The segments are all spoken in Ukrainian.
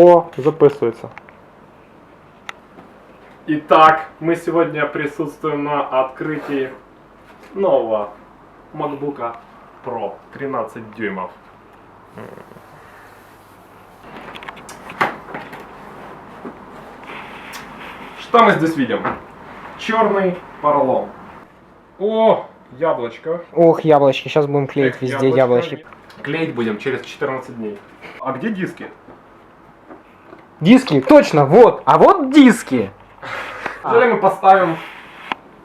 О, записывается. Итак, мы сегодня присутствуем на открытии нового MacBook Pro 13 дюймов. Что мы здесь видим? Черный поролон. О, яблочко. Ох, яблочки, сейчас будем клеить Эх, везде яблочки. Клеить будем через 14 дней. А где диски? Диски, точно, вот, а вот диски. Неужели мы поставим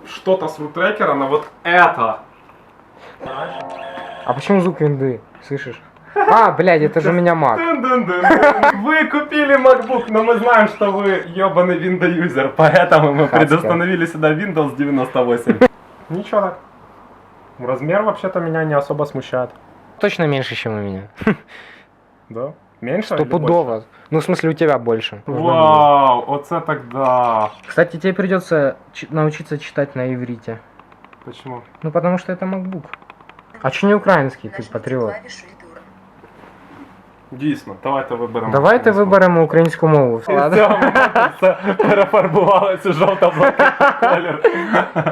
что-то с рутрекера на вот это? А почему звук винды, слышишь? А, блядь, это же у меня маг. Вы купили MacBook, но мы знаем, что вы ебаный Windows-юзер, поэтому мы Хаскер. предустановили сюда Windows 98. Ничего так. Размер вообще-то меня не особо смущает. Точно меньше, чем у меня. Да? Меньше? или больше? Стопудово. Ну, в смысле, у тебя больше. Вау, оце тогда. Кстати, тебе придется чи- научиться читать на иврите. Почему? Ну, потому что это MacBook. А че не украинский, ты патріот? Дійсно, давайте виберемо. Давайте українську. виберемо українську мову. І з цього моменту все перефарбувалося жовто-блакитний колір.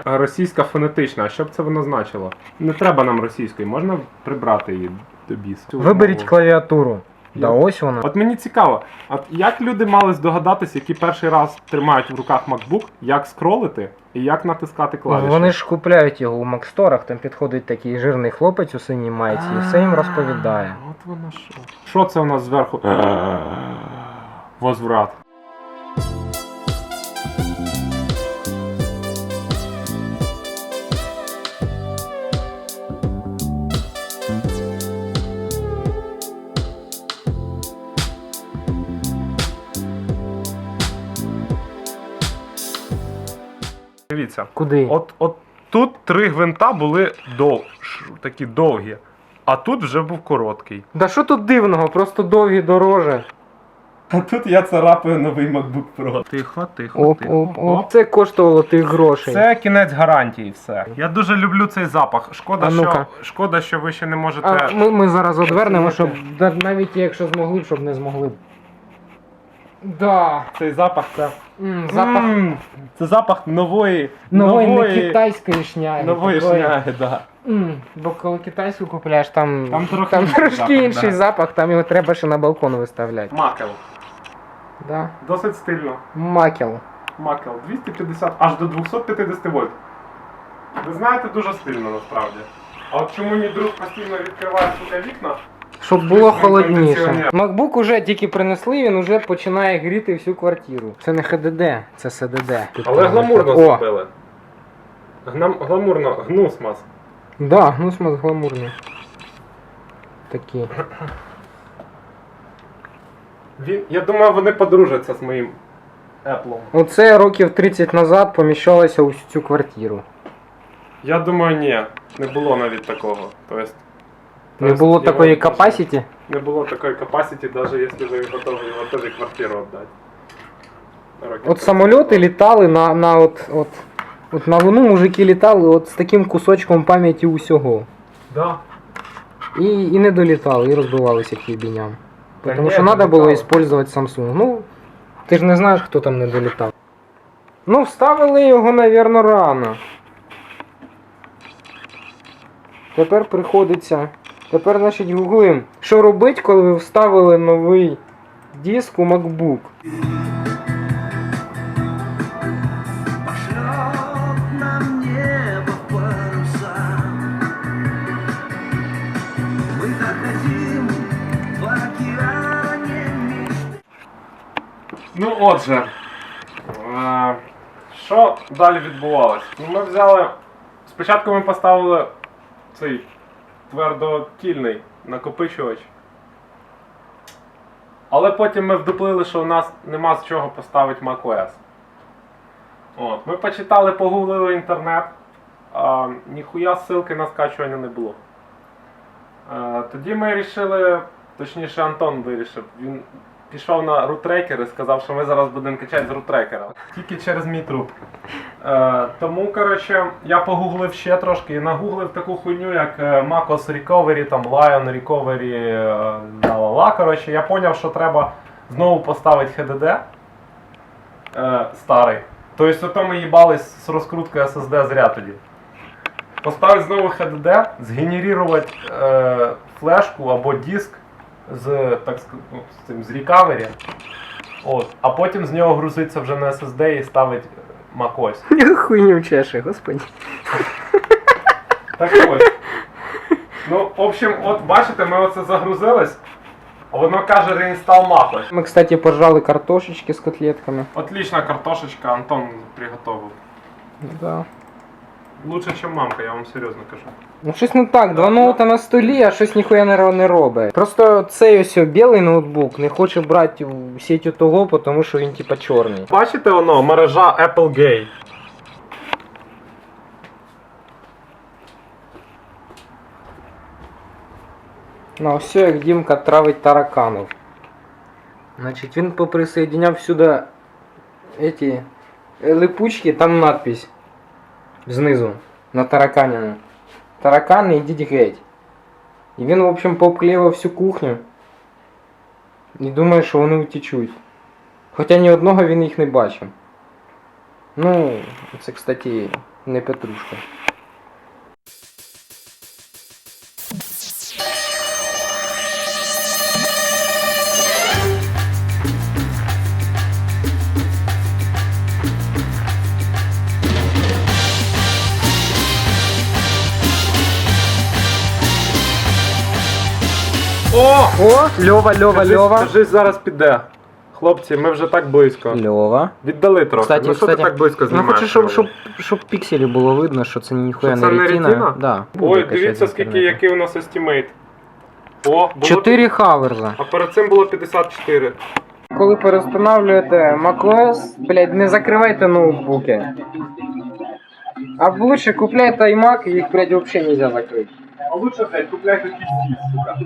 Російська фонетична, а що б це воно значило? Не треба нам російської, можна прибрати її до біса. Виберіть клавіатуру. Да ось вона. От мені цікаво, от як люди мали здогадатися, які перший раз тримають в руках MacBook, як скролити і як натискати клавіші? Вони ж купляють його у Максторах, там підходить такий жирний хлопець у синій майці і все їм розповідає. От воно що. Що це у нас зверху? Возврат. Дивіться. Куди? От, от тут три гвинта були дов... такі довгі, а тут вже був короткий. Да що тут дивного, просто довгі дороже. А тут я царапаю новий MacBook Pro. Тихо, тихо, Оп, оп, оп. Це коштувало тих грошей. Це кінець гарантії, все. Я дуже люблю цей запах. Шкода, А що, шкода, що ви ще не можете. А ми, ми зараз одвернемо, щоб навіть якщо змогли б, щоб не змогли б. Да. Цей запах це. М, запах М, Це запах нової. нової, не китайської шняги. Нової такої. шняги, да. М, Бо коли китайську купляєш, там, Там трохи інший трошки запах, інший да. запах, там його треба ще на балкон виставляти. Макел. Да. Досить стильно. Макел. Макел 250 аж до 250 вольт. Ви знаєте, дуже стильно насправді. А от чому мій друг постійно відкриває сука вікна? Щоб було холодніше. MacBook уже тільки принесли, він уже починає гріти всю квартиру. Це не HDD, це SDD. Але гламурно О, зробили. Гнам, гламурно, гнусмас. да, гнусмас гламурний. Такі. Він, я думаю, вони подружаться з моїм Apple. Оце років 30 назад поміщалося у цю квартиру. Я думаю, ні. Не було навіть такого. Тобто, Не було такої capacity. Не було такої capacity, навіть якщо ви готові теж квартиру віддати. От самоліти літали на, на от, от, от на Луну мужики літали от з таким кусочком пам'яті усього. Да. І, і не долітали, і розбивалися к єбіням. Та Тому ні, що треба було долітали. використовувати Samsung. Ну, ти ж не знаєш, хто там не долітав. Ну, вставили його, навірно, рано. Тепер приходиться. Тепер, значить, гуглим. Що робить, коли ви вставили новий диск у MacBook? Ну отже, е, що далі відбувалось? Ну, Ми взяли. Спочатку ми поставили цей твердотільний накопичувач. Але потім ми вдуплили, що у нас нема з чого поставити macOS. От, ми почитали, погуглили інтернет, а, ніхуя ссылки на скачування не було. А, тоді ми вирішили, точніше Антон вирішив, він пішов на рутрекер і сказав, що ми зараз будемо качати з рутрекера. Тільки через мій труп. Е, тому, коротше, я погуглив ще трошки і нагуглив таку хуйню, як е, MacOS Recovery, там Lion Recovery, е, ла-ла-ла. Коротше, я зрозумів, що треба знову поставити HDD е, старий. Тобто ото ми їбались з розкруткою SSD зря тоді. Поставити знову HDD, згенерувати е, флешку або диск з, так, ну, з цим з рекавері. От, а потім з нього грузиться вже на SSD і ставить macOS. Хуйню чеше, господи. Так ось. Ну, в общем, от бачите, ми оце загрузились, воно каже реінстал macOS. Ми, кстати, пожрали картошечки з котлетками. Отлична картошечка, Антон приготовив. Да. Лучше, ніж мамка, я вам серйозно кажу. Ну щось не так, два ноута на столі, а щось ніхуя не, ро- не робить. Просто цей ось білий ноутбук не хоче брати в сіть того, тому що він типа чорний. Бачите воно, мережа Applegate. Ну, все, як Дімка травить тараканів. Значить, він поприсоединяв сюди эти е, липучки, там надпись Знизу на тараканину. Таракани, йдіть геть. І він, в общем, пообклеїв всю кухню. І думає, що вони утічуть. Хоча ні одного він їх не бачив. Ну, це, кстати, не Петрушка. О! О, Льова, Льова, Кажись, Льова. кажись, зараз піде. Хлопці, ми вже так близько. Льова. Віддали трохи. Кстати, ну що кстати, так близько Ну знімаєш? хочу, щоб, щоб, щоб пікселі було видно, що це ніхуя Що це не не ретіна. ретіна? Да. Ой, дивіться, скільки, який у нас естімейт. О, було... 4 хаверза. А перед цим було 54. Коли перестановлюєте macOS, блядь, не закривайте ноутбуки. А лучше купляйте iMac, їх, блядь, взагалі нельзя закрити. А лучше, блядь, купляйте PC, сука.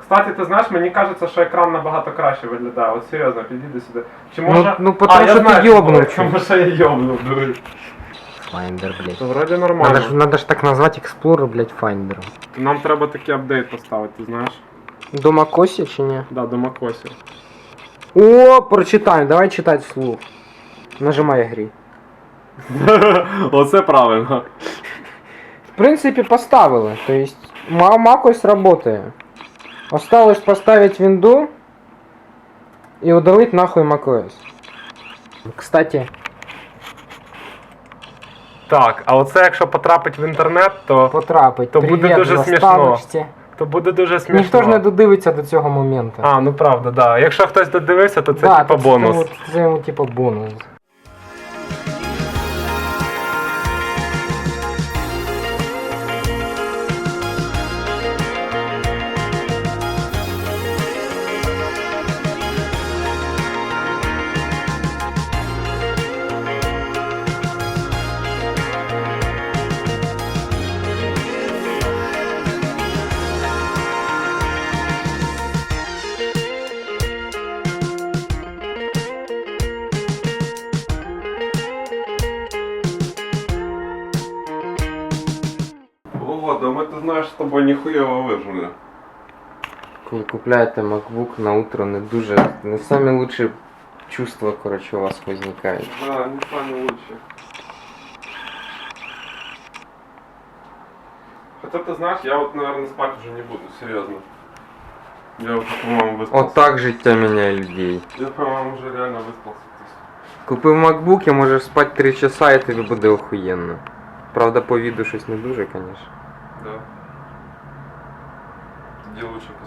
Кстати, ти знаєш, мені кажеться, що екран набагато краще виглядає. От серйозно, підійди сюди. Чи Ну, може. ну, а, потому я що ти знаю, йобнув, Тому що я йобнув, диви. Finder, блядь. Вроді Надо ж, надо ж так назвати Explorer, блядь, Finder. Нам треба такий апдейт поставити, ти знаєш? До macOS чи ні? Да, до Макосі. О, прочитаємо, давай читати вслух. Нажимай грі. Оце правильно. В принципе, поставили. То есть ма- macOS работает. Осталось поставить винду и удалить нахуй macOS. Кстати, Так, а оце якщо потрапить в інтернет, то, потрапить. То буде дуже заставочці. то буде дуже смішно. Ніхто ж не додивиться до цього моменту. А, ну правда, да. Якщо хтось додивився, то це Да, типа бонус. Це, це йому типа бонус. Вова, да ми ти знаєш з тобою ніхуєво вижили. Коли купляєте MacBook на утро не дуже. Не самі лучші чувства, коротше, у вас возникають. Да, не самі лучше. Хотя ты знаешь, я вот, наверное, спать уже не буду, серьезно. Я уже, по-моему, выспался. От так життя міняє людей. Я, по-моему, уже реально выспался. Купив MacBook і можеш спати 3 часа і тобі буде охуєнно. Правда, по віду щось не дуже, звісно. Поспать.